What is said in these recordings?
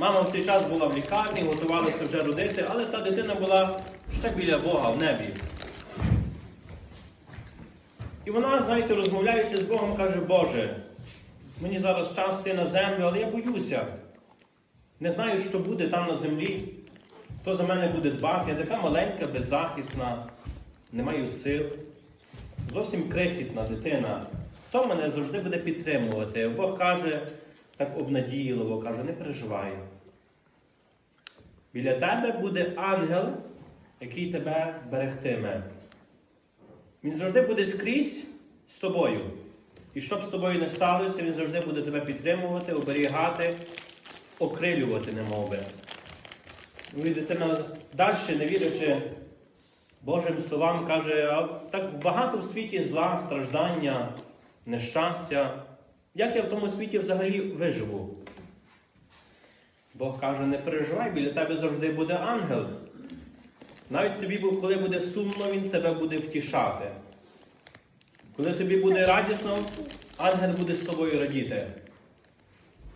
Мама в цей час була в лікарні, готувалася вже родити, але та дитина була ще біля Бога в небі. І вона, знаєте, розмовляючи з Богом, каже, Боже, мені зараз час йти на землю, але я боюся. Не знаю, що буде там на землі. Хто за мене буде дбати? Я така маленька, беззахисна, не маю сил. Зовсім крихітна дитина. Хто мене завжди буде підтримувати? Бог каже так обнадійливо, каже, не переживай. Біля тебе буде ангел, який тебе берегтиме. Він завжди буде скрізь з тобою. І щоб з тобою не сталося, він завжди буде тебе підтримувати, оберігати, окрилювати, немови. Ну і дитина далі, не вірячи Божим словам, каже, а так багато в світі зла, страждання, нещастя. Як я в тому світі взагалі виживу? Бог каже, не переживай, біля тебе завжди буде ангел. Навіть тобі, коли буде сумно, він тебе буде втішати. Коли тобі буде радісно, ангел буде з тобою радіти.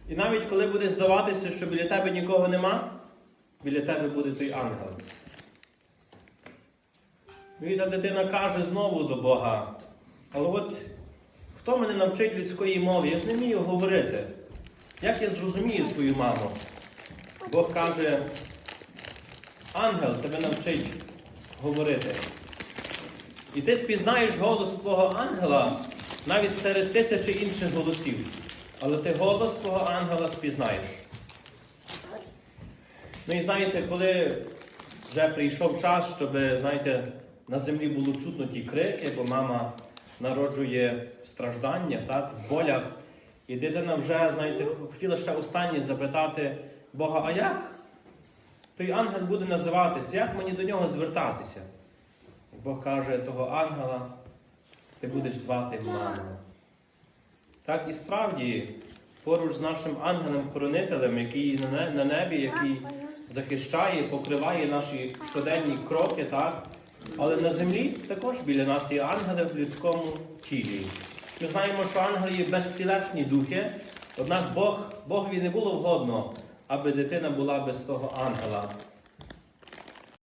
І навіть коли буде здаватися, що біля тебе нікого нема, біля тебе буде той ангел. Ну і та дитина каже знову до Бога. Але от хто мене навчить людської мови? Я ж не вмію говорити. Як я зрозумію свою маму? Бог каже, ангел тебе навчить говорити. І ти спізнаєш голос твого ангела навіть серед тисячі інших голосів. Але ти голос свого ангела спізнаєш. Ну і знаєте, коли вже прийшов час, щоб, знаєте, на землі було чутно ті крики, бо мама народжує в стражданнях, так, в болях. І дитина вже, знаєте, хотіла ще останнє запитати Бога, а як той ангел буде називатися? Як мені до нього звертатися? Бог каже, того ангела ти будеш звати мамою. Так і справді, поруч з нашим ангелем-хоронителем, який на небі, який захищає, покриває наші щоденні кроки, так? Але на землі також біля нас є ангели в людському тілі. Ми знаємо, що ангели є безцілесні духи, однак Бог, Богові не було вгодно, аби дитина була без того ангела.